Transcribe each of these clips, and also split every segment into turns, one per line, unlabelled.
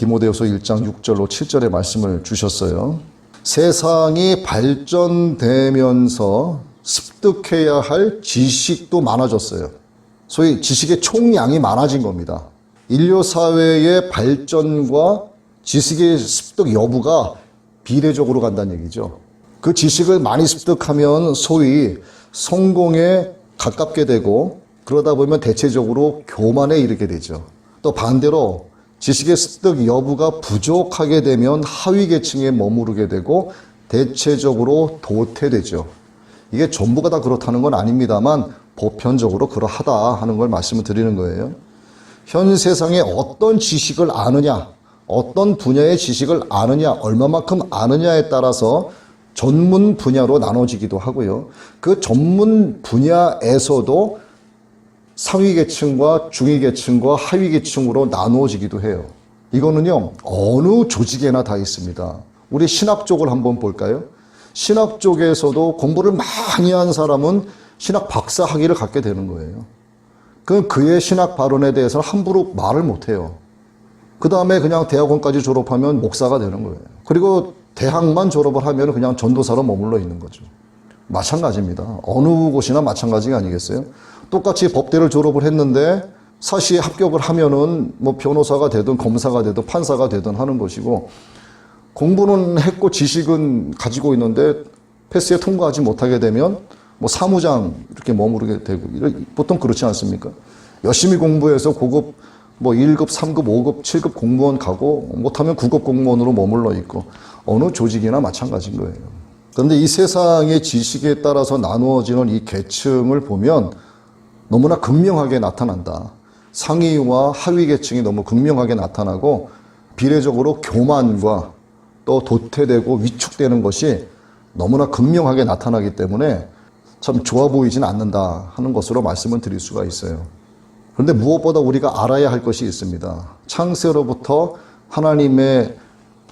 디모데후서 1장 6절로 7절의 말씀을 주셨어요. 세상이 발전되면서 습득해야 할 지식도 많아졌어요. 소위 지식의 총량이 많아진 겁니다. 인류 사회의 발전과 지식의 습득 여부가 비례적으로 간다는 얘기죠. 그 지식을 많이 습득하면 소위 성공에 가깝게 되고 그러다 보면 대체적으로 교만에 이르게 되죠. 또 반대로 지식의 습득 여부가 부족하게 되면 하위 계층에 머무르게 되고 대체적으로 도태되죠. 이게 전부가 다 그렇다는 건 아닙니다만 보편적으로 그러하다 하는 걸 말씀을 드리는 거예요. 현 세상에 어떤 지식을 아느냐, 어떤 분야의 지식을 아느냐, 얼마만큼 아느냐에 따라서 전문 분야로 나눠지기도 하고요. 그 전문 분야에서도 상위 계층과 중위 계층과 하위 계층으로 나누어지기도 해요. 이거는요, 어느 조직에나 다 있습니다. 우리 신학 쪽을 한번 볼까요? 신학 쪽에서도 공부를 많이 한 사람은 신학 박사 학위를 갖게 되는 거예요. 그 그의 신학 발언에 대해서는 함부로 말을 못 해요. 그 다음에 그냥 대학원까지 졸업하면 목사가 되는 거예요. 그리고 대학만 졸업을 하면 그냥 전도사로 머물러 있는 거죠. 마찬가지입니다. 어느 곳이나 마찬가지가 아니겠어요? 똑같이 법대를 졸업을 했는데 사시에 합격을 하면은 뭐 변호사가 되든 검사가 되든 판사가 되든 하는 것이고 공부는 했고 지식은 가지고 있는데 패스에 통과하지 못하게 되면 뭐 사무장 이렇게 머무르게 되고 보통 그렇지 않습니까? 열심히 공부해서 고급 뭐 1급, 3급, 5급, 7급 공무원 가고 못하면 9급 공무원으로 머물러 있고 어느 조직이나 마찬가지인 거예요. 그런데 이 세상의 지식에 따라서 나누어지는 이 계층을 보면 너무나 극명하게 나타난다. 상위와 하위 계층이 너무 극명하게 나타나고 비례적으로 교만과 또 도태되고 위축되는 것이 너무나 극명하게 나타나기 때문에 참 좋아 보이진 않는다 하는 것으로 말씀을 드릴 수가 있어요. 그런데 무엇보다 우리가 알아야 할 것이 있습니다. 창세로부터 하나님의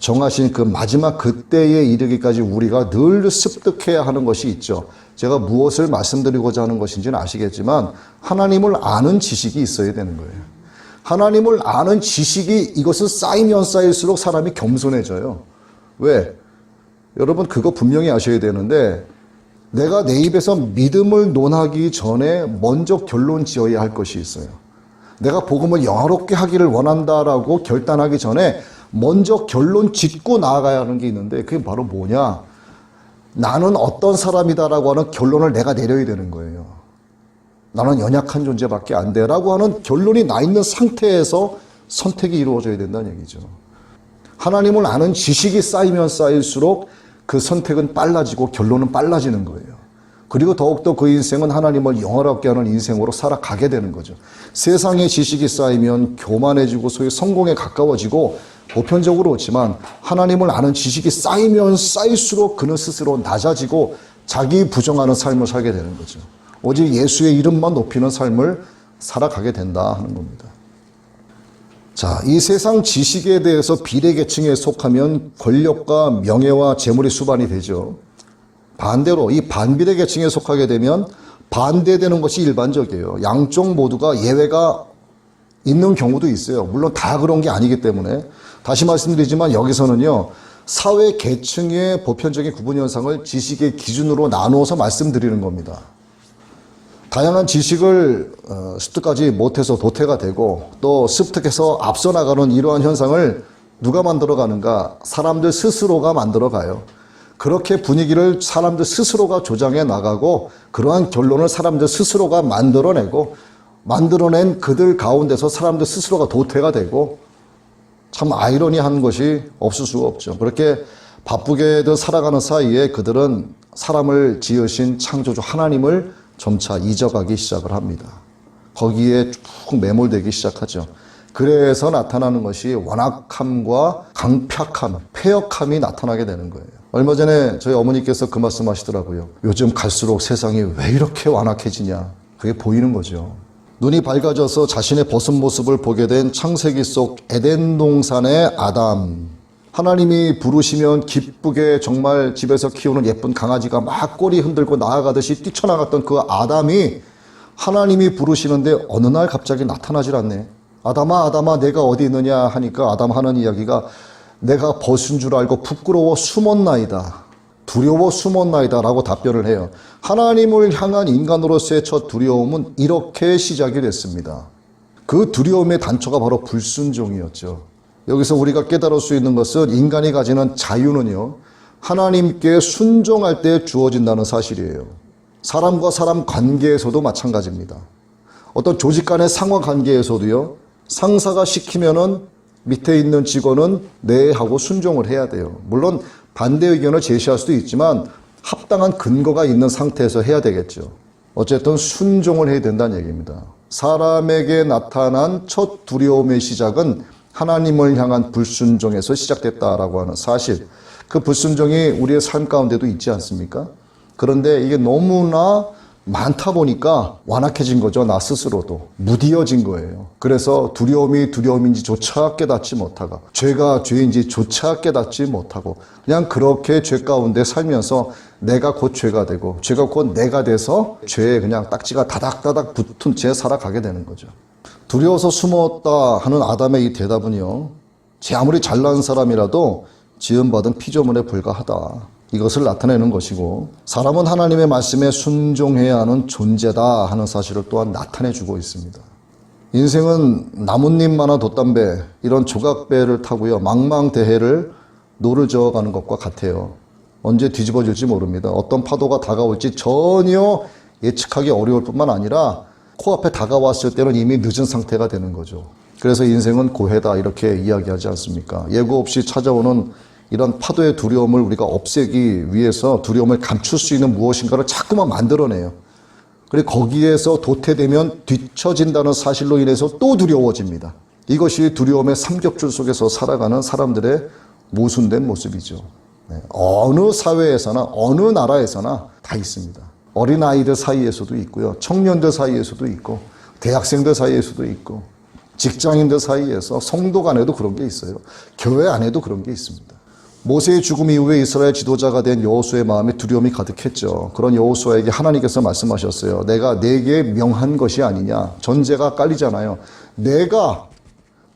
정하신 그 마지막 그때에 이르기까지 우리가 늘 습득해야 하는 것이 있죠. 제가 무엇을 말씀드리고자 하는 것인지는 아시겠지만 하나님을 아는 지식이 있어야 되는 거예요. 하나님을 아는 지식이 이것은 쌓이면 쌓일수록 사람이 겸손해져요. 왜? 여러분 그거 분명히 아셔야 되는데 내가 내 입에서 믿음을 논하기 전에 먼저 결론 지어야 할 것이 있어요. 내가 복음을 영화롭게 하기를 원한다라고 결단하기 전에 먼저 결론 짓고 나아가야 하는 게 있는데 그게 바로 뭐냐? 나는 어떤 사람이다라고 하는 결론을 내가 내려야 되는 거예요. 나는 연약한 존재밖에 안 돼 라고 하는 결론이 나 있는 상태에서 선택이 이루어져야 된다는 얘기죠. 하나님을 아는 지식이 쌓이면 쌓일수록 그 선택은 빨라지고 결론은 빨라지는 거예요. 그리고 더욱더 그 인생은 하나님을 영화롭게 하는 인생으로 살아가게 되는 거죠. 세상의 지식이 쌓이면 교만해지고 소위 성공에 가까워지고 보편적으로 그렇지만 하나님을 아는 지식이 쌓이면 쌓일수록 그는 스스로 낮아지고 자기 부정하는 삶을 살게 되는 거죠. 오직 예수의 이름만 높이는 삶을 살아가게 된다 하는 겁니다. 자, 이 세상 지식에 대해서 비례계층에 속하면 권력과 명예와 재물이 수반이 되죠. 반대로 이 반비례 계층에 속하게 되면 반대되는 것이 일반적이에요. 양쪽 모두가 예외가 있는 경우도 있어요. 물론 다 그런 게 아니기 때문에 다시 말씀드리지만 여기서는요. 사회 계층의 보편적인 구분 현상을 지식의 기준으로 나누어서 말씀드리는 겁니다. 다양한 지식을 어, 습득하지 못해서 도태가 되고 또 습득해서 앞서 나가는 이러한 현상을 누가 만들어 가는가? 사람들 스스로가 만들어 가요. 그렇게 분위기를 사람들 스스로가 조장해 나가고 그러한 결론을 사람들 스스로가 만들어내고 만들어낸 그들 가운데서 사람들 스스로가 도태가 되고 참 아이러니한 것이 없을 수가 없죠. 그렇게 바쁘게도 살아가는 사이에 그들은 사람을 지으신 창조주 하나님을 점차 잊어가기 시작을 합니다. 거기에 쭉 매몰되기 시작하죠. 그래서 나타나는 것이 완악함과 강팍함, 폐역함이 나타나게 되는 거예요. 얼마 전에 저희 어머니께서 그 말씀 하시더라고요. 요즘 갈수록 세상이 왜 이렇게 완악해지냐. 그게 보이는 거죠. 눈이 밝아져서 자신의 벗은 모습을 보게 된 창세기 속 에덴 동산의 아담. 하나님이 부르시면 기쁘게 정말 집에서 키우는 예쁜 강아지가 막 꼬리 흔들고 나아가듯이 뛰쳐나갔던 그 아담이 하나님이 부르시는데 어느 날 갑자기 나타나질 않네. 아담아 아담아 내가 어디 있느냐 하니까 아담 하는 이야기가 내가 벗은 줄 알고 부끄러워 숨었나이다. 두려워 숨었나이다 라고 답변을 해요. 하나님을 향한 인간으로서의 첫 두려움은 이렇게 시작이 됐습니다. 그 두려움의 단초가 바로 불순종이었죠. 여기서 우리가 깨달을 수 있는 것은 인간이 가지는 자유는요, 하나님께 순종할 때 주어진다는 사실이에요. 사람과 사람 관계에서도 마찬가지입니다. 어떤 조직 간의 상하 관계에서도요, 상사가 시키면은 밑에 있는 직원은 네 하고 순종을 해야 돼요. 물론 반대 의견을 제시할 수도 있지만 합당한 근거가 있는 상태에서 해야 되겠죠. 어쨌든 순종을 해야 된다는 얘기입니다. 사람에게 나타난 첫 두려움의 시작은 하나님을 향한 불순종에서 시작됐다라고 하는 사실. 그 불순종이 우리의 삶 가운데도 있지 않습니까? 그런데 이게 너무나 많다 보니까 완악해진 거죠. 나 스스로도. 무디어진 거예요. 그래서 두려움이 두려움인지조차 깨닫지 못하고, 죄가 죄인지조차 깨닫지 못하고, 그냥 그렇게 죄 가운데 살면서 내가 곧 죄가 되고, 죄가 곧 내가 돼서 죄에 그냥 딱지가 다닥다닥 붙은 채 살아가게 되는 거죠. 두려워서 숨었다 하는 아담의 이 대답은요, 제 아무리 잘난 사람이라도 지음받은 피조물에 불과하다. 이것을 나타내는 것이고 사람은 하나님의 말씀에 순종해야 하는 존재다 하는 사실을 또한 나타내 주고 있습니다. 인생은 나뭇잎만한 돛담배 이런 조각배를 타고요 망망대해를 노를 저어가는 것과 같아요. 언제 뒤집어질지 모릅니다. 어떤 파도가 다가올지 전혀 예측하기 어려울 뿐만 아니라 코앞에 다가왔을 때는 이미 늦은 상태가 되는 거죠. 그래서 인생은 고해다 이렇게 이야기하지 않습니까? 예고 없이 찾아오는 이런 파도의 두려움을 우리가 없애기 위해서 두려움을 감출 수 있는 무엇인가를 자꾸만 만들어내요. 그리고 거기에서 도태되면 뒤처진다는 사실로 인해서 또 두려워집니다. 이것이 두려움의 삼겹줄 속에서 살아가는 사람들의 모순된 모습이죠. 네. 어느 사회에서나 어느 나라에서나 다 있습니다. 어린아이들 사이에서도 있고요. 청년들 사이에서도 있고 대학생들 사이에서도 있고 직장인들 사이에서 성도 간에도 그런 게 있어요. 교회 안에도 그런 게 있습니다. 모세의 죽음 이후에 이스라엘 지도자가 된 여호수의 마음에 두려움이 가득했죠. 그런 여호수아에게 하나님께서 말씀하셨어요. 내가 내게 명한 것이 아니냐. 전제가 깔리잖아요. 내가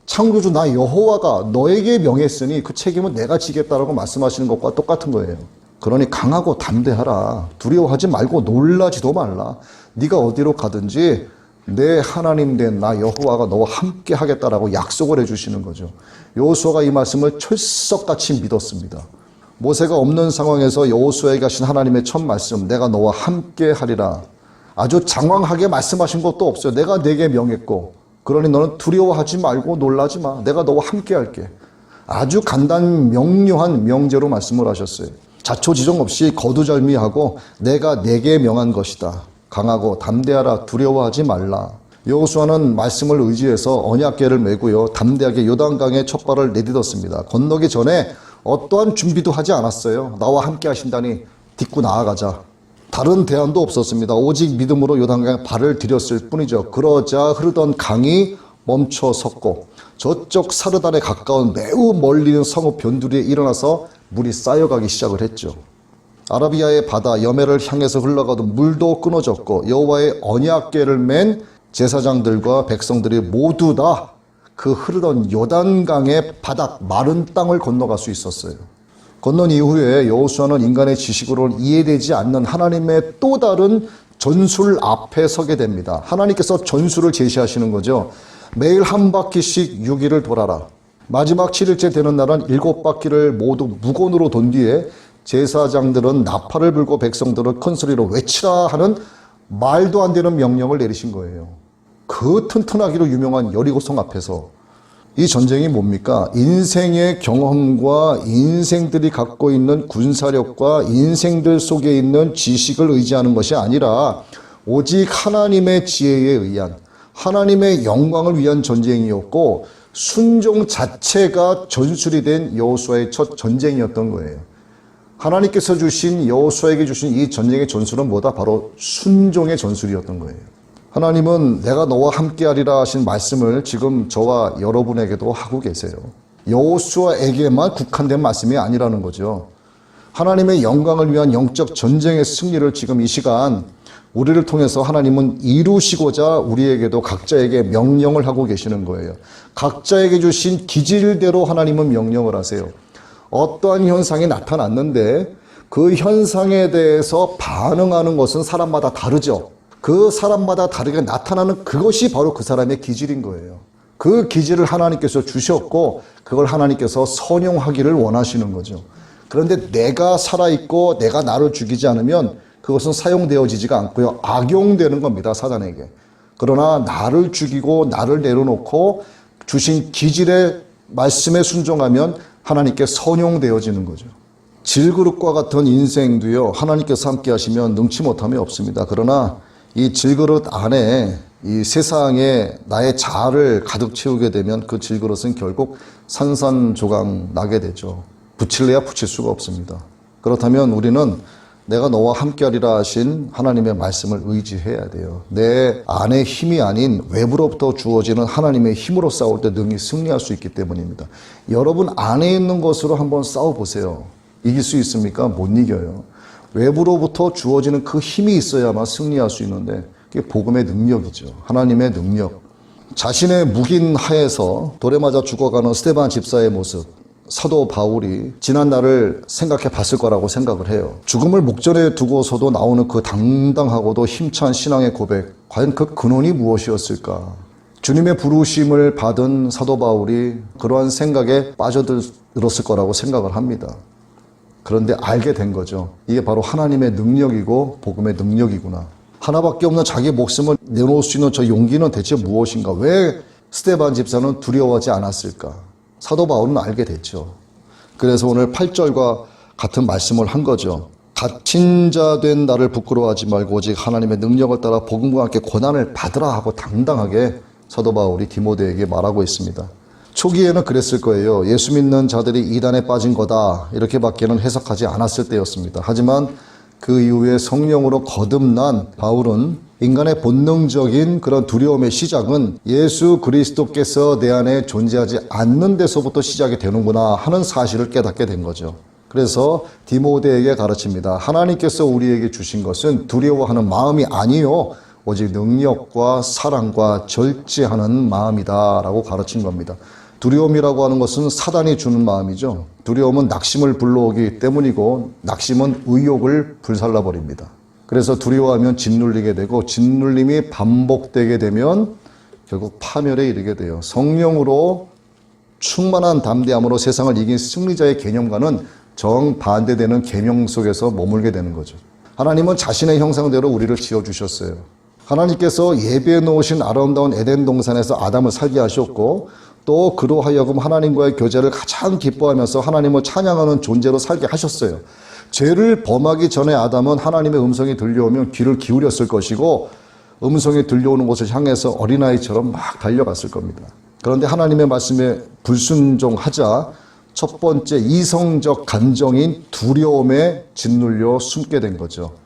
창조주 나 여호와가 너에게 명했으니 그 책임은 내가 지겠다라고 말씀하시는 것과 똑같은 거예요. 그러니 강하고 담대하라. 두려워하지 말고 놀라지도 말라. 네가 어디로 가든지 내 하나님 된 나 여호와가 너와 함께 하겠다라고 약속을 해 주시는 거죠. 여호수아가 이 말씀을 철석같이 믿었습니다. 모세가 없는 상황에서 여호수아에게 하신 하나님의 첫 말씀, 내가 너와 함께 하리라. 아주 장황하게 말씀하신 것도 없어요. 내가 내게 명했고, 그러니 너는 두려워하지 말고 놀라지 마. 내가 너와 함께 할게. 아주 간단 명료한 명제로 말씀을 하셨어요. 자초지종 없이 거두절미하고 내가 내게 명한 것이다. 강하고 담대하라 두려워하지 말라. 여호수아는 말씀을 의지해서 언약궤를 메고요 담대하게 요단강에 첫 발을 내딛었습니다. 건너기 전에 어떠한 준비도 하지 않았어요. 나와 함께 하신다니 딛고 나아가자. 다른 대안도 없었습니다. 오직 믿음으로 요단강에 발을 들였을 뿐이죠. 그러자 흐르던 강이 멈춰 섰고 저쪽 사르단에 가까운 매우 멀리 있는 성읍 변두리에 일어나서 물이 쌓여가기 시작을 했죠. 아라비아의 바다 여매를 향해서 흘러가던 물도 끊어졌고 여호와의 언약궤를 맨 제사장들과 백성들이 모두 다 그 흐르던 요단강의 바닥 마른 땅을 건너갈 수 있었어요. 건넌 이후에 여호수아는 인간의 지식으로는 이해되지 않는 하나님의 또 다른 전술 앞에 서게 됩니다. 하나님께서 전술을 제시하시는 거죠. 매일 한 바퀴씩 6일을 돌아라. 마지막 7일째 되는 날은 일곱 바퀴를 모두 무건으로 돈 뒤에 제사장들은 나팔을 불고 백성들을 큰 소리로 외치라 하는 말도 안 되는 명령을 내리신 거예요. 그 튼튼하기로 유명한 여리고성 앞에서 이 전쟁이 뭡니까? 인생의 경험과 인생들이 갖고 있는 군사력과 인생들 속에 있는 지식을 의지하는 것이 아니라 오직 하나님의 지혜에 의한 하나님의 영광을 위한 전쟁이었고 순종 자체가 전술이 된 여호수아의 첫 전쟁이었던 거예요. 하나님께서 주신 여호수아에게 주신 이 전쟁의 전술은 뭐다? 바로 순종의 전술이었던 거예요. 하나님은 내가 너와 함께하리라 하신 말씀을 지금 저와 여러분에게도 하고 계세요. 여호수아에게만 국한된 말씀이 아니라는 거죠. 하나님의 영광을 위한 영적 전쟁의 승리를 지금 이 시간 우리를 통해서 하나님은 이루시고자 우리에게도 각자에게 명령을 하고 계시는 거예요. 각자에게 주신 기질대로 하나님은 명령을 하세요. 어떠한 현상이 나타났는데 그 현상에 대해서 반응하는 것은 사람마다 다르죠. 그 사람마다 다르게 나타나는 그것이 바로 그 사람의 기질인 거예요. 그 기질을 하나님께서 주셨고 그걸 하나님께서 선용하기를 원하시는 거죠. 그런데 내가 살아있고 내가 나를 죽이지 않으면 그것은 사용되어지지가 않고요. 악용되는 겁니다. 사단에게. 그러나 나를 죽이고 나를 내려놓고 주신 기질의 말씀에 순종하면 하나님께 선용되어지는 거죠. 질그릇과 같은 인생도요, 하나님께서 함께 하시면 능치 못함이 없습니다. 그러나 이 질그릇 안에 이 세상에 나의 자아를 가득 채우게 되면 그 질그릇은 결국 산산조각 나게 되죠. 붙일래야 붙일 수가 없습니다. 그렇다면 우리는 내가 너와 함께하리라 하신 하나님의 말씀을 의지해야 돼요. 내 안의 힘이 아닌 외부로부터 주어지는 하나님의 힘으로 싸울 때 능히 승리할 수 있기 때문입니다. 여러분 안에 있는 것으로 한번 싸워보세요. 이길 수 있습니까? 못 이겨요. 외부로부터 주어지는 그 힘이 있어야만 승리할 수 있는데 그게 복음의 능력이죠. 하나님의 능력. 자신의 묵인 하에서 돌에 맞아 죽어가는 스테반 집사의 모습. 사도 바울이 지난 날을 생각해 봤을 거라고 생각을 해요. 죽음을 목전에 두고서도 나오는 그 당당하고도 힘찬 신앙의 고백. 과연 그 근원이 무엇이었을까? 주님의 부르심을 받은 사도 바울이 그러한 생각에 빠져들었을 거라고 생각을 합니다. 그런데 알게 된 거죠. 이게 바로 하나님의 능력이고 복음의 능력이구나. 하나밖에 없는 자기 목숨을 내놓을 수 있는 저 용기는 대체 무엇인가? 왜 스테반 집사는 두려워하지 않았을까? 사도 바울은 알게 됐죠. 그래서 오늘 8절과 같은 말씀을 한 거죠. 갇힌 자 된 나를 부끄러워하지 말고 오직 하나님의 능력을 따라 복음과 함께 고난을 받으라 하고 당당하게 사도 바울이 디모데에게 말하고 있습니다. 초기에는 그랬을 거예요. 예수 믿는 자들이 이단에 빠진 거다. 이렇게밖에는 해석하지 않았을 때였습니다. 하지만 그 이후에 성령으로 거듭난 바울은 인간의 본능적인 그런 두려움의 시작은 예수 그리스도께서 내 안에 존재하지 않는 데서부터 시작이 되는구나 하는 사실을 깨닫게 된 거죠. 그래서 디모데에게 가르칩니다. 하나님께서 우리에게 주신 것은 두려워하는 마음이 아니요. 오직 능력과 사랑과 절제하는 마음이다라고 가르친 겁니다. 두려움이라고 하는 것은 사단이 주는 마음이죠. 두려움은 낙심을 불러오기 때문이고 낙심은 의욕을 불살라 버립니다. 그래서 두려워하면 짓눌리게 되고 짓눌림이 반복되게 되면 결국 파멸에 이르게 돼요. 성령으로 충만한 담대함으로 세상을 이긴 승리자의 개념과는 정반대되는 계명 속에서 머물게 되는 거죠. 하나님은 자신의 형상대로 우리를 지어 주셨어요. 하나님께서 예배해 놓으신 아름다운 에덴 동산에서 아담을 살게 하셨고 또 그로 하여금 하나님과의 교제를 가장 기뻐하면서 하나님을 찬양하는 존재로 살게 하셨어요. 죄를 범하기 전에 아담은 하나님의 음성이 들려오면 귀를 기울였을 것이고 음성이 들려오는 곳을 향해서 어린아이처럼 막 달려갔을 겁니다. 그런데 하나님의 말씀에 불순종하자 첫 번째 이성적 감정인 두려움에 짓눌려 숨게 된 거죠.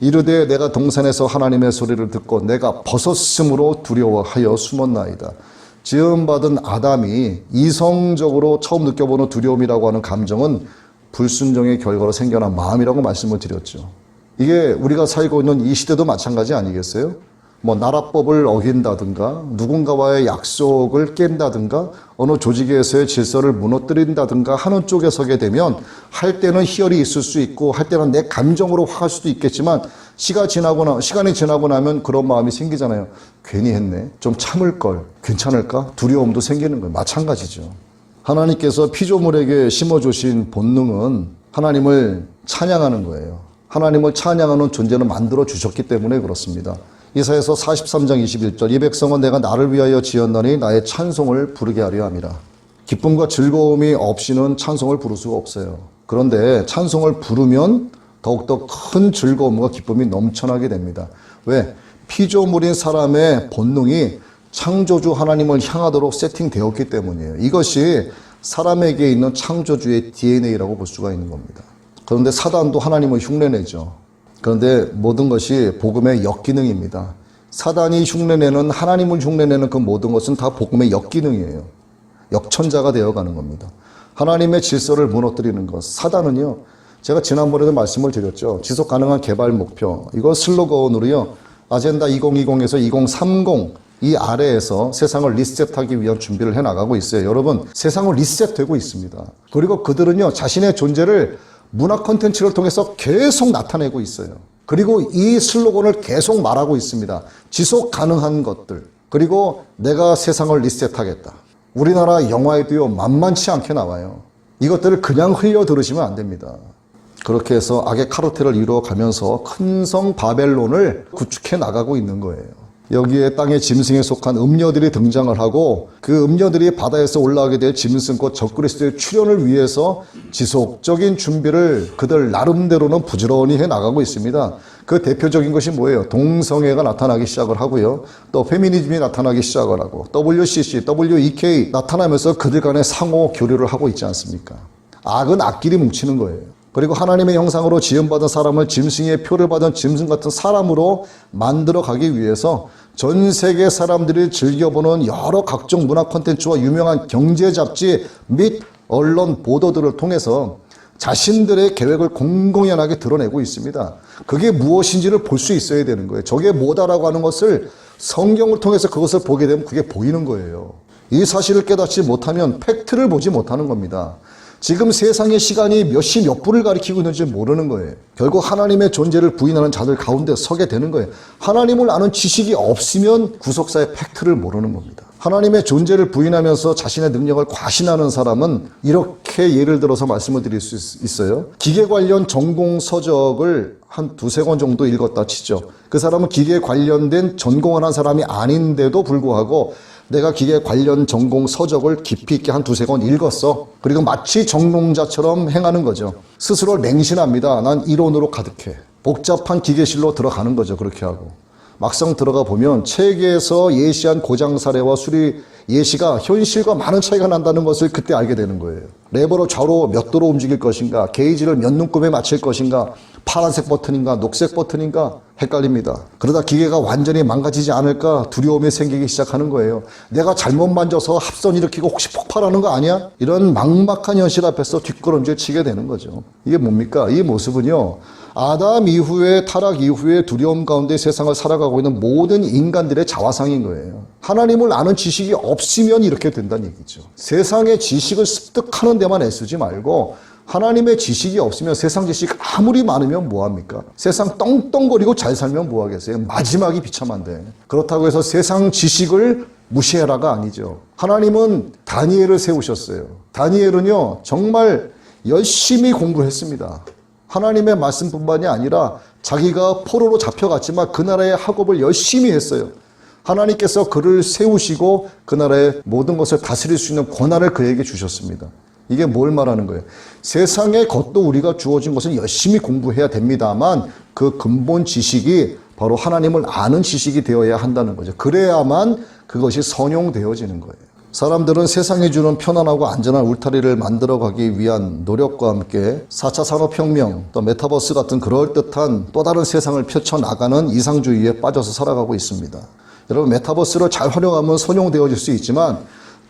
이르되 내가 동산에서 하나님의 소리를 듣고 내가 벗었으므로 두려워하여 숨었나이다. 지음받은 아담이 이성적으로 처음 느껴보는 두려움이라고 하는 감정은 불순종의 결과로 생겨난 마음이라고 말씀을 드렸죠. 이게 우리가 살고 있는 이 시대도 마찬가지 아니겠어요? 뭐 나라법을 어긴다든가 누군가와의 약속을 깬다든가 어느 조직에서의 질서를 무너뜨린다든가 하는 쪽에 서게 되면 할 때는 희열이 있을 수 있고 할 때는 내 감정으로 화할 수도 있겠지만 시가 지나고 시간이 지나고 나면 그런 마음이 생기잖아요. 괜히 했네. 좀 참을 걸. 괜찮을까? 두려움도 생기는 거예요. 마찬가지죠. 하나님께서 피조물에게 심어 주신 본능은 하나님을 찬양하는 거예요. 하나님을 찬양하는 존재를 만들어 주셨기 때문에 그렇습니다. 이사에서 43장 21절 이 백성은 내가 나를 위하여 지었나니 나의 찬송을 부르게 하려 함이라. 기쁨과 즐거움이 없이는 찬송을 부를 수가 없어요. 그런데 찬송을 부르면 더욱더 큰 즐거움과 기쁨이 넘쳐나게 됩니다. 왜? 피조물인 사람의 본능이 창조주 하나님을 향하도록 세팅되었기 때문이에요. 이것이 사람에게 있는 창조주의 DNA라고 볼 수가 있는 겁니다. 그런데 사단도 하나님을 흉내내죠. 그런데 모든 것이 복음의 역기능입니다. 사단이 흉내내는 하나님을 흉내내는 그 모든 것은 다 복음의 역기능이에요. 역천자가 되어가는 겁니다. 하나님의 질서를 무너뜨리는 것. 사단은요. 제가 지난번에도 말씀을 드렸죠. 지속 가능한 개발 목표. 이거 슬로건으로요. 아젠다 2020에서 2030 이 아래에서 세상을 리셋하기 위한 준비를 해 나가고 있어요. 여러분, 세상은 리셋되고 있습니다. 그리고 그들은요, 자신의 존재를 문화 콘텐츠를 통해서 계속 나타내고 있어요. 그리고 이 슬로건을 계속 말하고 있습니다. 지속 가능한 것들. 그리고 내가 세상을 리셋하겠다. 우리나라 영화에도요, 만만치 않게 나와요. 이것들을 그냥 흘려 들으시면 안 됩니다. 그렇게 해서 악의 카르텔을 이루어가면서 큰 성 바벨론을 구축해 나가고 있는 거예요. 여기에 땅의 짐승에 속한 음녀들이 등장을 하고 그 음녀들이 바다에서 올라가게 될 짐승 곧 적그리스도의 출현을 위해서 지속적인 준비를 그들 나름대로는 부지런히 해 나가고 있습니다. 그 대표적인 것이 뭐예요? 동성애가 나타나기 시작을 하고요. 또 페미니즘이 나타나기 시작을 하고 WCC, WEK 나타나면서 그들 간의 상호 교류를 하고 있지 않습니까? 악은 악끼리 뭉치는 거예요. 그리고 하나님의 형상으로 지음받은 사람을 짐승의 표를 받은 짐승 같은 사람으로 만들어 가기 위해서 전 세계 사람들이 즐겨보는 여러 각종 문화 콘텐츠와 유명한 경제 잡지 및 언론 보도들을 통해서 자신들의 계획을 공공연하게 드러내고 있습니다. 그게 무엇인지를 볼 수 있어야 되는 거예요. 저게 뭐다라고 하는 것을 성경을 통해서 그것을 보게 되면 그게 보이는 거예요. 이 사실을 깨닫지 못하면 팩트를 보지 못하는 겁니다. 지금 세상의 시간이 몇 시 몇 분을 가리키고 있는지 모르는 거예요. 결국 하나님의 존재를 부인하는 자들 가운데 서게 되는 거예요. 하나님을 아는 지식이 없으면 구속사의 팩트를 모르는 겁니다. 하나님의 존재를 부인하면서 자신의 능력을 과신하는 사람은 이렇게 예를 들어서 말씀을 드릴 수 있- 있어요. 기계 관련 전공 서적을 한 두세 권 정도 읽었다 치죠. 그 사람은 기계 관련된 전공을 한 사람이 아닌데도 불구하고 내가 기계 관련 전공 서적을 깊이 있게 한 두세 권 읽었어. 그리고 마치 전공자처럼 행하는 거죠. 스스로를 맹신합니다. 난 이론으로 가득해. 복잡한 기계실로 들어가는 거죠. 그렇게 하고. 막상 들어가 보면 책에서 예시한 고장 사례와 수리 예시가 현실과 많은 차이가 난다는 것을 그때 알게 되는 거예요. 레버로 좌로 몇 도로 움직일 것인가, 게이지를 몇 눈곱에 맞출 것인가, 파란색 버튼인가, 녹색 버튼인가 헷갈립니다. 그러다 기계가 완전히 망가지지 않을까 두려움이 생기기 시작하는 거예요. 내가 잘못 만져서 합선 일으키고 혹시 폭발하는 거 아니야? 이런 막막한 현실 앞에서 뒷걸음질 치게 되는 거죠. 이게 뭡니까? 이 모습은요. 아담 이후에 타락 이후에 두려움 가운데 세상을 살아가고 있는 모든 인간들의 자화상인 거예요. 하나님을 아는 지식이 없으면 이렇게 된다는 얘기죠. 세상의 지식을 습득하는 데만 애쓰지 말고 하나님의 지식이 없으면 세상 지식 아무리 많으면 뭐합니까? 세상 떵떵거리고 잘 살면 뭐하겠어요? 마지막이 비참한데. 그렇다고 해서 세상 지식을 무시해라가 아니죠. 하나님은 다니엘을 세우셨어요. 다니엘은요, 정말 열심히 공부했습니다. 하나님의 말씀뿐만이 아니라 자기가 포로로 잡혀갔지만 그 나라의 학업을 열심히 했어요. 하나님께서 그를 세우시고 그 나라의 모든 것을 다스릴 수 있는 권한을 그에게 주셨습니다. 이게 뭘 말하는 거예요? 세상의 것도 우리가 주어진 것은 열심히 공부해야 됩니다만 그 근본 지식이 바로 하나님을 아는 지식이 되어야 한다는 거죠. 그래야만 그것이 선용되어지는 거예요. 사람들은 세상이 주는 편안하고 안전한 울타리를 만들어가기 위한 노력과 함께 4차 산업혁명, 또 메타버스 같은 그럴듯한 또 다른 세상을 펼쳐나가는 이상주의에 빠져서 살아가고 있습니다. 여러분, 메타버스를 잘 활용하면 선용되어질 수 있지만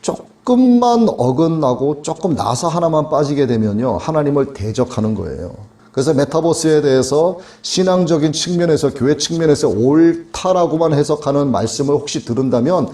조금만 어긋나고 조금 나사 하나만 빠지게 되면요, 하나님을 대적하는 거예요. 그래서 메타버스에 대해서 신앙적인 측면에서 교회 측면에서 옳다라고만 해석하는 말씀을 혹시 들은다면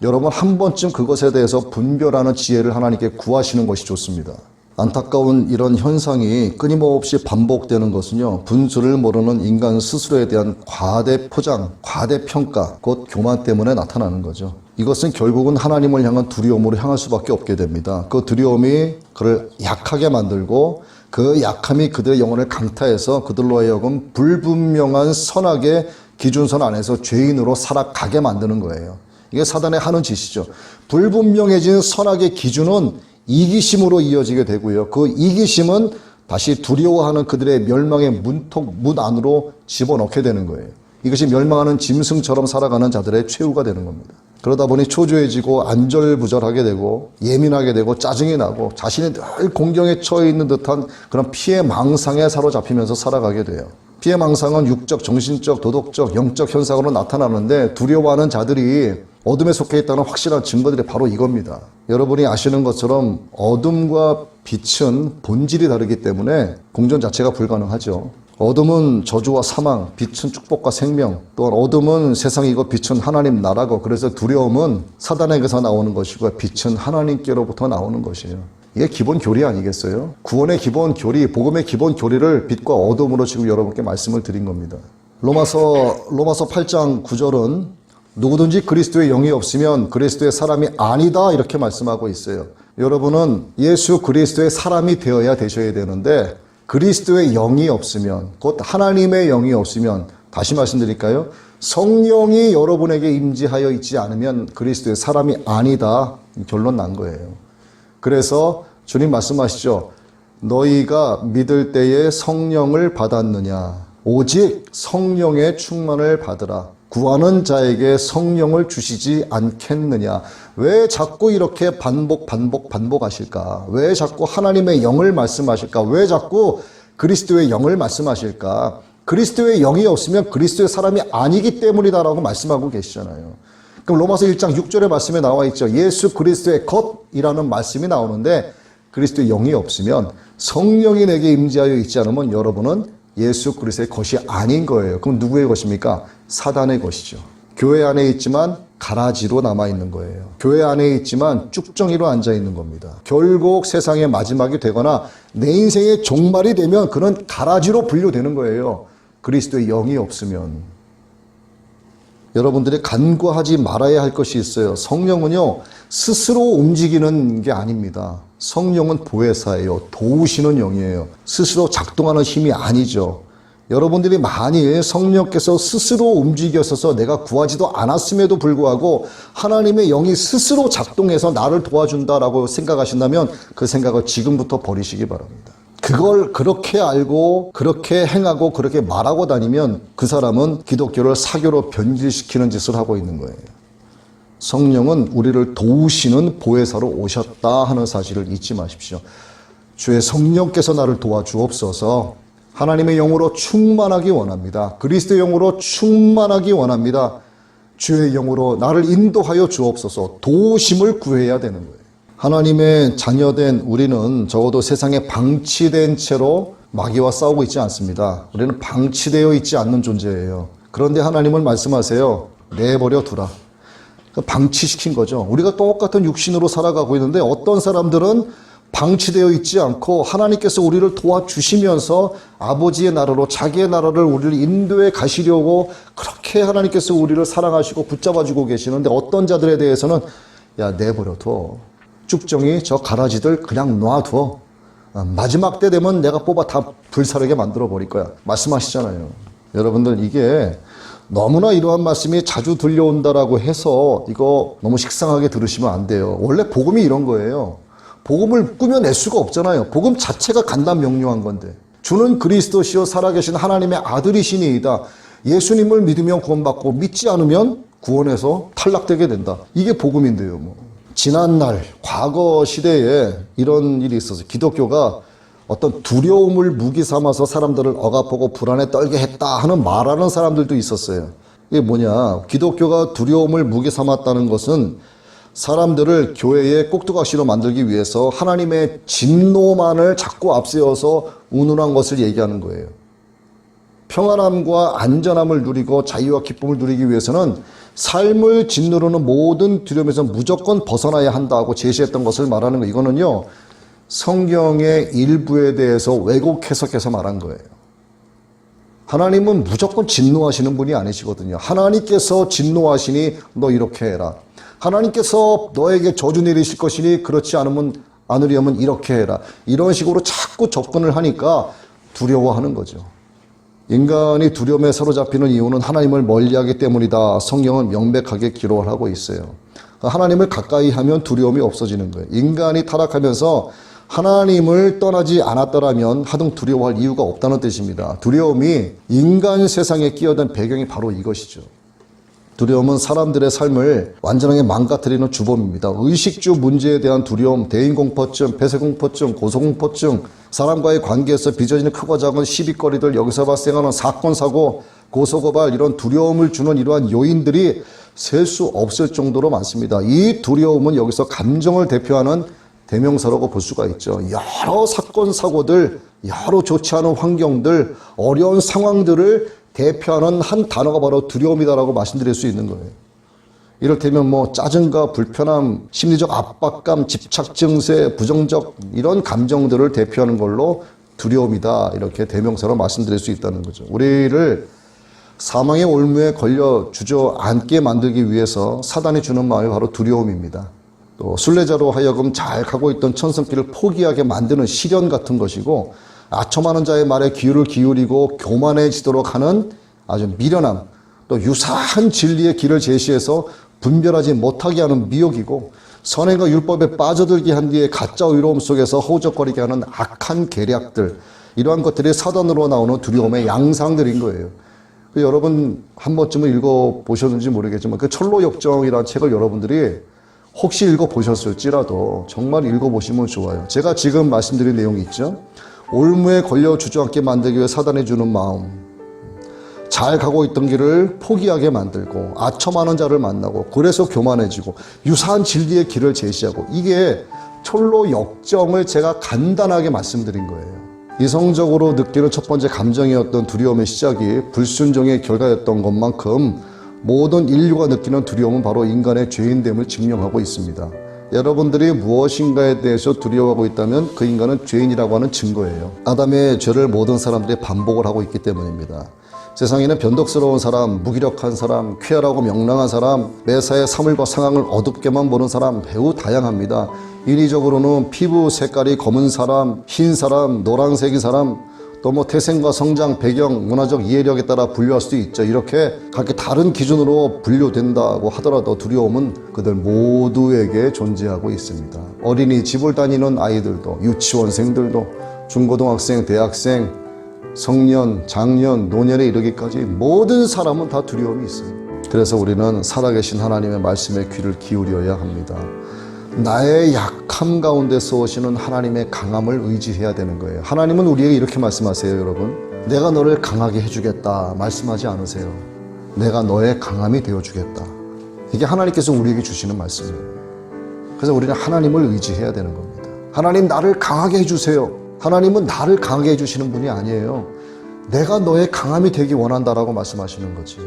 여러분 한 번쯤 그것에 대해서 분별하는 지혜를 하나님께 구하시는 것이 좋습니다. 안타까운 이런 현상이 끊임없이 반복되는 것은요, 분수를 모르는 인간 스스로에 대한 과대 포장, 과대 평가, 곧 교만 때문에 나타나는 거죠. 이것은 결국은 하나님을 향한 두려움으로 향할 수밖에 없게 됩니다. 그 두려움이 그를 약하게 만들고 그 약함이 그들의 영혼을 강타해서 그들로 하여금 불분명한 선악의 기준선 안에서 죄인으로 살아가게 만드는 거예요. 이게 사단의 하는 짓이죠. 불분명해진 선악의 기준은 이기심으로 이어지게 되고요. 그 이기심은 다시 두려워하는 그들의 멸망의 문턱, 문 안으로 집어넣게 되는 거예요. 이것이 멸망하는 짐승처럼 살아가는 자들의 최후가 되는 겁니다. 그러다 보니 초조해지고 안절부절하게 되고 예민하게 되고 짜증이 나고 자신이 늘 공경에 처해 있는 듯한 그런 피해 망상에 사로잡히면서 살아가게 돼요. 피해 망상은 육적, 정신적, 도덕적, 영적 현상으로 나타나는데 두려워하는 자들이 어둠에 속해 있다는 확실한 증거들이 바로 이겁니다. 여러분이 아시는 것처럼 어둠과 빛은 본질이 다르기 때문에 공존 자체가 불가능하죠. 어둠은 저주와 사망, 빛은 축복과 생명, 또한 어둠은 세상이고 빛은 하나님 나라고 그래서 두려움은 사단에게서 나오는 것이고 빛은 하나님께로부터 나오는 것이에요. 이게 기본 교리 아니겠어요? 구원의 기본 교리, 복음의 기본 교리를 빛과 어둠으로 지금 여러분께 말씀을 드린 겁니다. 로마서 로마서 8장 9절은 누구든지 그리스도의 영이 없으면 그리스도의 사람이 아니다 이렇게 말씀하고 있어요. 여러분은 예수 그리스도의 사람이 되어야 되셔야 되는데 그리스도의 영이 없으면 곧 하나님의 영이 없으면 다시 말씀드릴까요? 성령이 여러분에게 임재하여 있지 않으면 그리스도의 사람이 아니다 결론 난 거예요. 그래서 주님 말씀하시죠. 너희가 믿을 때에 성령을 받았느냐? 오직 성령의 충만을 받으라. 구하는 자에게 성령을 주시지 않겠느냐? 왜 자꾸 이렇게 반복, 반복, 반복하실까? 왜 자꾸 하나님의 영을 말씀하실까? 왜 자꾸 그리스도의 영을 말씀하실까? 그리스도의 영이 없으면 그리스도의 사람이 아니기 때문이다라고 말씀하고 계시잖아요. 그럼 로마서 1장 6절의 말씀에 나와 있죠. 예수 그리스도의 것이라는 말씀이 나오는데 그리스도의 영이 없으면 성령이 내게 임재하여 있지 않으면 여러분은 예수 그리스도의 것이 아닌 거예요. 그럼 누구의 것입니까? 사단의 것이죠. 교회 안에 있지만 가라지로 남아 있는 거예요. 교회 안에 있지만 쭉정이로 앉아 있는 겁니다. 결국 세상의 마지막이 되거나 내 인생의 종말이 되면 그는 가라지로 분류되는 거예요. 그리스도의 영이 없으면 여러분들이 간과하지 말아야 할 것이 있어요. 성령은요, 스스로 움직이는 게 아닙니다. 성령은 보혜사예요. 도우시는 영이에요. 스스로 작동하는 힘이 아니죠. 여러분들이 만일 성령께서 스스로 움직여서서 내가 구하지도 않았음에도 불구하고 하나님의 영이 스스로 작동해서 나를 도와준다라고 생각하신다면 그 생각을 지금부터 버리시기 바랍니다. 그걸 그렇게 알고 그렇게 행하고 그렇게 말하고 다니면 그 사람은 기독교를 사교로 변질시키는 짓을 하고 있는 거예요. 성령은 우리를 도우시는 보혜사로 오셨다 하는 사실을 잊지 마십시오. 주의 성령께서 나를 도와주옵소서 하나님의 영으로 충만하기 원합니다. 그리스도의 영으로 충만하기 원합니다. 주의 영으로 나를 인도하여 주옵소서 도우심을 구해야 되는 거예요. 하나님의 자녀된 우리는 적어도 세상에 방치된 채로 마귀와 싸우고 있지 않습니다. 우리는 방치되어 있지 않는 존재예요. 그런데 하나님은 말씀하세요. 내버려 두라. 방치시킨 거죠. 우리가 똑같은 육신으로 살아가고 있는데 어떤 사람들은 방치되어 있지 않고 하나님께서 우리를 도와주시면서 아버지의 나라로 자기의 나라를 우리를 인도해 가시려고 그렇게 하나님께서 우리를 사랑하시고 붙잡아주고 계시는데 어떤 자들에 대해서는 야 내버려 둬. 쭉정이 저 가라지들 그냥 놔둬. 아, 마지막 때 되면 내가 뽑아 다 불사르게 만들어 버릴 거야. 말씀하시잖아요. 여러분들 이게 너무나 이러한 말씀이 자주 들려온다라고 해서 이거 너무 식상하게 들으시면 안 돼요. 원래 복음이 이런 거예요. 복음을 꾸며낼 수가 없잖아요. 복음 자체가 간단 명료한 건데. 주는 그리스도시요 살아계신 하나님의 아들이시니이다. 예수님을 믿으면 구원받고 믿지 않으면 구원에서 탈락되게 된다. 이게 복음인데요. 뭐. 지난날 과거 시대에 이런 일이 있어서 기독교가 어떤 두려움을 무기 삼아서 사람들을 억압하고 불안에 떨게 했다 하는 말하는 사람들도 있었어요. 이게 뭐냐? 기독교가 두려움을 무기 삼았다는 것은 사람들을 교회의 꼭두각시로 만들기 위해서 하나님의 진노만을 자꾸 앞세워서 운운한 것을 얘기하는 거예요. 평안함과 안전함을 누리고 자유와 기쁨을 누리기 위해서는 삶을 짓누르는 모든 두려움에서 무조건 벗어나야 한다고 제시했던 것을 말하는 거 이거는요 성경의 일부에 대해서 왜곡 해석해서 말한 거예요. 하나님은 무조건 진노하시는 분이 아니시거든요. 하나님께서 진노하시니 너 이렇게 해라. 하나님께서 너에게 저주 내리실 것이니 그렇지 않으면 않으려면 이렇게 해라. 이런 식으로 자꾸 접근을 하니까 두려워하는 거죠. 인간이 두려움에 사로잡히는 이유는 하나님을 멀리하기 때문이다. 성경은 명백하게 기록을 하고 있어요. 하나님을 가까이 하면 두려움이 없어지는 거예요. 인간이 타락하면서 하나님을 떠나지 않았더라면 하등 두려워할 이유가 없다는 뜻입니다. 두려움이 인간 세상에 끼어든 배경이 바로 이것이죠. 두려움은 사람들의 삶을 완전하게 망가뜨리는 주범입니다. 의식주 문제에 대한 두려움, 대인공포증, 폐쇄공포증, 고소공포증, 사람과의 관계에서 빚어지는 크고 작은 시비거리들, 여기서 발생하는 사건, 사고, 고소고발 이런 두려움을 주는 이러한 요인들이 셀 수 없을 정도로 많습니다. 이 두려움은 여기서 감정을 대표하는 대명사라고 볼 수가 있죠. 여러 사건, 사고들, 여러 좋지 않은 환경들, 어려운 상황들을 대표하는 한 단어가 바로 두려움이다라고 말씀드릴 수 있는 거예요. 이를테면 뭐 짜증과 불편함, 심리적 압박감, 집착 증세, 부정적 이런 감정들을 대표하는 걸로 두려움이다 이렇게 대명사로 말씀드릴 수 있다는 거죠. 우리를 사망의 올무에 걸려 주저앉게 만들기 위해서 사단이 주는 마음이 바로 두려움입니다. 또 순례자로 하여금 잘 가고 있던 천성길을 포기하게 만드는 시련 같은 것이고 아첨하는 자의 말에 귀를 기울이고 교만해지도록 하는 아주 미련함 또 유사한 진리의 길을 제시해서 분별하지 못하게 하는 미혹이고 선행과 율법에 빠져들게 한 뒤에 가짜 의로움 속에서 허우적거리게 하는 악한 계략들 이러한 것들이 사단으로 나오는 두려움의 양상들인 거예요. 그 여러분 한 번쯤은 읽어 보셨는지 모르겠지만 그 철로 역정이라는 책을 여러분들이 혹시 읽어 보셨을지라도 정말 읽어 보시면 좋아요. 제가 지금 말씀드린 내용이 있죠. 올무에 걸려 주저앉게 만들기 위해 사단이 주는 마음. 잘 가고 있던 길을 포기하게 만들고 아첨하는 자를 만나고 그래서 교만해지고 유사한 진리의 길을 제시하고 이게 철로 역정을 제가 간단하게 말씀드린 거예요. 이성적으로 느끼는 첫 번째 감정이었던 두려움의 시작이 불순종의 결과였던 것만큼 모든 인류가 느끼는 두려움은 바로 인간의 죄인됨을 증명하고 있습니다. 여러분들이 무엇인가에 대해서 두려워하고 있다면 그 인간은 죄인이라고 하는 증거예요. 아담의 죄를 모든 사람들이 반복을 하고 있기 때문입니다. 세상에는 변덕스러운 사람, 무기력한 사람, 쾌활하고 명랑한 사람, 매사에 사물과 상황을 어둡게만 보는 사람 매우 다양합니다. 인위적으로는 피부 색깔이 검은 사람, 흰 사람, 노란색인 사람, 또 뭐 태생과 성장, 배경, 문화적 이해력에 따라 분류할 수도 있죠. 이렇게 각기 다른 기준으로 분류된다고 하더라도 두려움은 그들 모두에게 존재하고 있습니다. 어린이 집을 다니는 아이들도, 유치원생들도, 중고등학생, 대학생, 성년, 장년, 노년에 이르기까지 모든 사람은 다 두려움이 있어요. 그래서 우리는 살아계신 하나님의 말씀에 귀를 기울여야 합니다. 나의 약함 가운데서 오시는 하나님의 강함을 의지해야 되는 거예요. 하나님은 우리에게 이렇게 말씀하세요, 여러분. 내가 너를 강하게 해주겠다. 말씀하지 않으세요. 내가 너의 강함이 되어주겠다. 이게 하나님께서 우리에게 주시는 말씀이에요. 그래서 우리는 하나님을 의지해야 되는 겁니다. 하나님 나를 강하게 해주세요. 하나님은 나를 강하게 해주시는 분이 아니에요. 내가 너의 강함이 되기 원한다라고 말씀하시는 거지.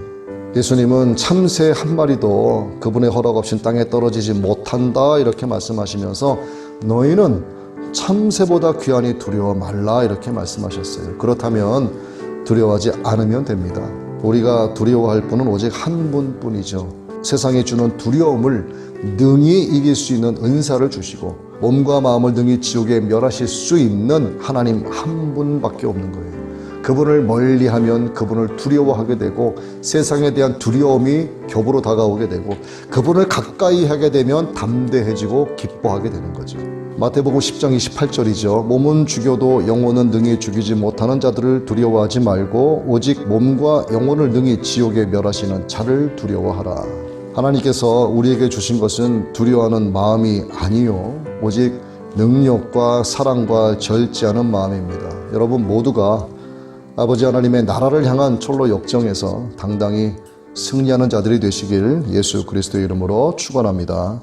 예수님은 참새 한 마리도 그분의 허락 없인 땅에 떨어지지 못한다 이렇게 말씀하시면서 너희는 참새보다 귀하니 두려워 말라 이렇게 말씀하셨어요. 그렇다면 두려워하지 않으면 됩니다. 우리가 두려워할 분은 오직 한 분뿐이죠. 세상이 주는 두려움을 능히 이길 수 있는 은사를 주시고 몸과 마음을 능히 지옥에 멸하실 수 있는 하나님 한 분밖에 없는 거예요. 그분을 멀리하면 그분을 두려워하게 되고 세상에 대한 두려움이 겹으로 다가오게 되고 그분을 가까이 하게 되면 담대해지고 기뻐하게 되는 거죠. 마태복음 10장 28절이죠. 몸은 죽여도 영혼은 능히 죽이지 못하는 자들을 두려워하지 말고 오직 몸과 영혼을 능히 지옥에 멸하시는 자를 두려워하라. 하나님께서 우리에게 주신 것은 두려워하는 마음이 아니요 오직 능력과 사랑과 절제하는 마음입니다. 여러분 모두가 아버지 하나님의 나라를 향한 철로 역정에서 당당히 승리하는 자들이 되시길 예수 그리스도의 이름으로 축원합니다.